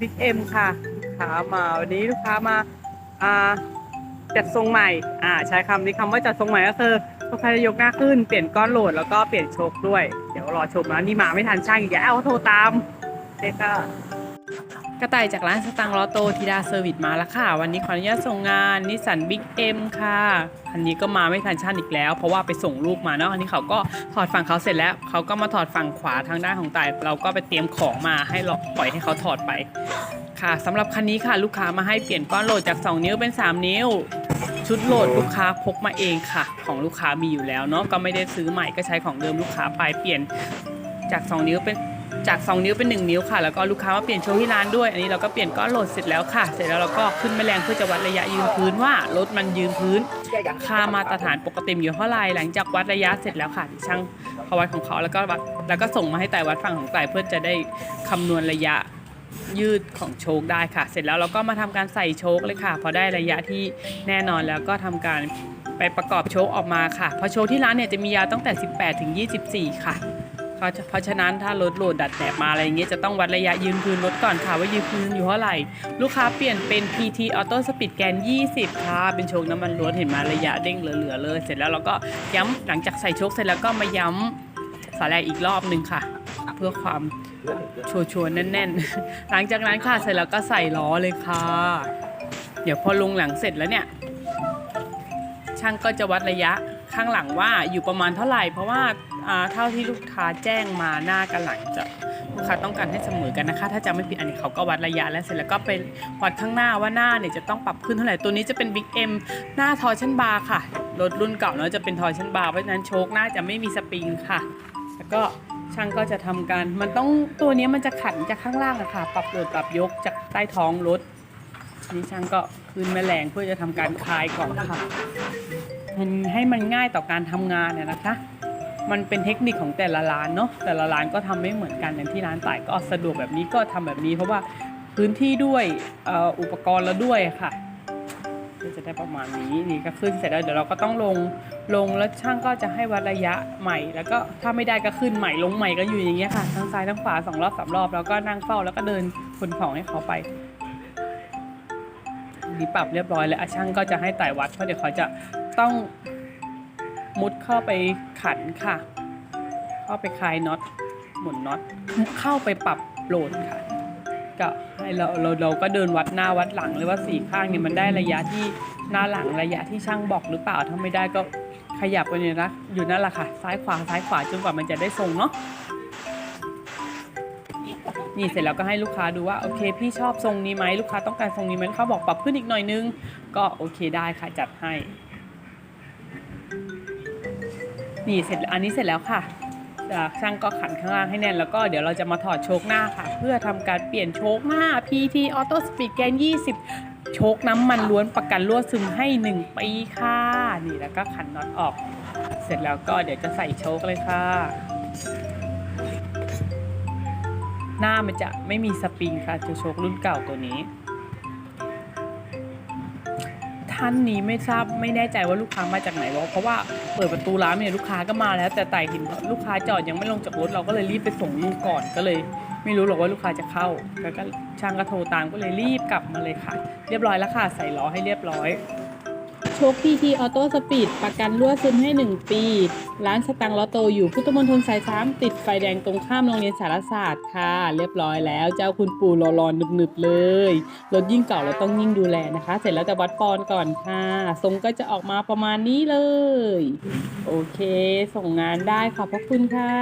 บิ๊กเอ็มค่ะลูกค้ามาวันนี้ลูกค้ามาอ่าจัดทรงใหม่อ่าใช้คำนี้คำว่าจัดทรงใหม่ก็คือลูกค้าจะยกหน้าขึ้นเปลี่ยนก้อนโหลดแล้วก็เปลี่ยนโชคด้วย เดี๋ยวรอชมนะนี่มาไม่ทันช่างอีกแล้วโทรตามเด็กก็ กระต่ายจากร้านสตังลอโตทีดาเซอร์วิสมาแล้วค่ะ วันนี้ขออนุญาตส่งงานนิสสันบิ๊กเอ็มค่ะคันนี้ก็มาไม่ทันช่างอีกแล้ว เพราะว่าไปส่งลูกมาเนาะอันนี้เขาก็ถอดฝั่งเขาเสร็จแล้ว เขาก็มาถอดฝั่งขวาทางด้านของต่ายเราก็ไปเตรียมของมาให้เราปล่อยให้เขาถอดไป ค่ะสำหรับคันนี้ค่ะ ลูกค้ามาให้เปลี่ยนก้อนโหลดจาก 2 นิ้วเป็น 3 นิ้ว ชุดโหลดลูกค้าพกมาเองค่ะ ของลูกค้ามีอยู่แล้วเนาะก็ไม่ได้ซื้อใหม่ก็ใช้ของเดิมลูกค้าไปเปลี่ยนจาก 2 นิ้วเป็น จาก 2 นิ้วเป็น 1 นิ้วค่ะ แล้วก็ลูกค้ามาเปลี่ยนโชว์ที่ร้านด้วย อันนี้เราก็เปลี่ยนก้อนโหลดเสร็จแล้วค่ะ เสร็จแล้วเราก็ขึ้นแมลงเพื่อจะวัดระยะยืนพื้นว่ารถมันยืนพื้น ค่ามาตรฐานปกติอยู่เท่าไหร่หลังจากวัดระยะเสร็จแล้วค่ะช่างเขาวัดของเขาแล้วก็วัดแล้วก็ส่งมาให้แต่วัดฝั่งของแต่เพื่อจะได้คำนวณระยะยืดของโชคได้ค่ะ เสร็จแล้วเราก็มาทำการใส่โชคเลยค่ะ พอได้ระยะที่แน่นอนแล้วก็ทำการไปประกอบโชคออกมาค่ะพราะโชคที่ร้านเนี่ยจะมียาวตั้งแต่ 18 ถึง 24 ค่ะ เพราะฉะนั้นถ้ารถโหลดดัดแบบมาอะไรเงี้ยจะต้องวัดระยะยืนพื้นรถก่อนค่ะว่ายืนพื้นอยู่เท่าไหร่ ลูกค้าเปลี่ยนเป็น PT Auto Speed แกน 20 ค่ะ เป็นโชคน้ำมันล้วนเห็นมาระยะเด้งเหลือๆเลย เสร็จแล้วเราก็ย้ำหลังจากใส่โชคเสร็จแล้วก็มาย้ำสายแรงอีกรอบหนึ่งค่ะ เพื่อความชัวร์ๆแน่น ๆ หลังจากนั้นค่ะเสร็จแล้วก็ใส่ล้อเลยค่ะ เดี๋ยวพอลงหลังเสร็จแล้วเนี่ยช่างก็จะวัดระยะข้างหลังว่าอยู่ประมาณเท่าไหร่เพราะว่า เท่าที่ลูกค้าแจ้งมาหน้ากับหลังจะลูกค้าต้องการให้เสมอกันนะคะ ถ้าจะไม่ผิดอันนี้เขาก็วัดระยะแล้วเสร็จแล้วก็เป็นวัดข้างหน้าว่าหน้าเนี่ยจะต้องปรับขึ้นเท่าไหร่ตัวนี้จะเป็น Big M หน้าทอชันบาร์ค่ะรถรุ่นเก่าเนาะจะเป็นทอชันบาร์เพราะฉะนั้นโชคหน้าจะไม่มีสปริงค่ะ แล้วก็ช่างก็จะทำการมันต้องตัวนี้มันจะขันจากข้างล่างอะค่ะ ปรับโหลดปรับยกจากใต้ท้องรถนี่ช่างก็คืนแมลงเพื่อจะทำการคลายก่อนค่ะมันให้มันง่ายต่อการทำงานเนี่ยนะคะ มันเป็นเทคนิคของแต่ละร้านเนาะแต่ละร้านก็ทำไม่เหมือนกันอย่างที่ร้านต่ายก็สะดวกแบบนี้ก็ทำแบบนี้ เพราะว่าพื้นที่ด้วยอ,อุปกรณ์แล้วด้วยค่ะก็จะได้ประมาณนี้นี่ก็ขึ้นเสร็จแล้วเดี๋ยวเราก็ต้องลงลงแล้วช่างก็จะให้วัดระยะใหม่ แล้วก็ถ้าไม่ได้ก็ขึ้นใหม่ลงใหม่ก็อยู่อย่างเงี้ยค่ะทั้งซ้ายทั้งขวาสองรอบสามรอบแล้วก็นั่งเฝ้าแล้วก็เดินขนของให้เขาไปนี่ปรับเรียบร้อยแล้วช่างก็จะให้ไต่วัดเพราะเดี๋ยวเขาจะต้อง มุดเข้าไปขันค่ะ เข้าไปคลายน็อตหมุนน็อตเข้าไปปรับโหลดค่ะก็ให้เราเราเราก็เดินวัดหน้าวัดหลังเลยว่าสี่ข้างเนี่ยมันได้ระยะที่หน้าหลังระยะที่ช่างบอกหรือเปล่าถ้าไม่ได้ก็ขยับไปเนี่ยนะอยู่นั่นแหละค่ะ ซ้ายขวาซ้ายขวาจนกว่ามันจะได้ทรงเนาะนี่เสร็จแล้วก็ให้ลูกค้าดูว่าโอเค พี่ชอบทรงนี้ไหมลูกค้าต้องการทรงนี้ไหมลูกค้าบอกปรับขึ้นอีกหน่อยนึง ก็โอเคได้ค่ะจัดให้ นี่เสร็จอันนี้เสร็จแล้วค่ะช่างก็ขันข้างล่างให้แน่นแล้วก็เดี๋ยวเราจะมาถอดโชคหน้าค่ะ เพื่อทำการเปลี่ยนโชคหน้า PT Auto Speed แกน20 โชคน้ำมันล้วนประกันรั่วซึมให้ 1 ปีค่ะ นี่แล้วก็ขันน็อตออก เสร็จแล้วก็เดี๋ยวจะใส่โชคเลยค่ะ หน้ามันจะไม่มีสปริงค่ะจะโชครุ่นเก่าตัวนี้ ท่านนี้ไม่ทราบไม่แน่ใจว่าลูกค้ามาจากไหนเพราะว่าเปิดประตูร้านเนี่ยลูกค้าก็มาแล้ว แต่ไต่เห็นลูกค้าจอดยังไม่ลงจากรถเราก็เลยรีบไปส่งลูกก่อนก็เลย ไม่รู้หรอกว่าลูกค้าจะเข้าแล้วก็ช่างก็โทรตามก็เลยรีบกลับมาเลยค่ะ เรียบร้อยแล้วค่ะใส่ล้อให้เรียบร้อย ชค PT Auto Speed ประกันรั่วซึมให้ 1 ปี ร้านสตังลอตโตอยู่พุทธมณฑลสายสามติดไฟแดงตรงข้ามโรงเรียนสารศาสตร์ค่ะ เรียบร้อยแล้ว เจ้าคุณปู่รอรอนหนึบๆเลย รถยิ่งเก่าเราต้องยิ่งดูแลนะคะ เสร็จแล้วจะวัดปอนก่อนค่ะ ทรงก็จะออกมาประมาณนี้เลย โอเค ส่งงานได้ขอบพระคุณค่ะ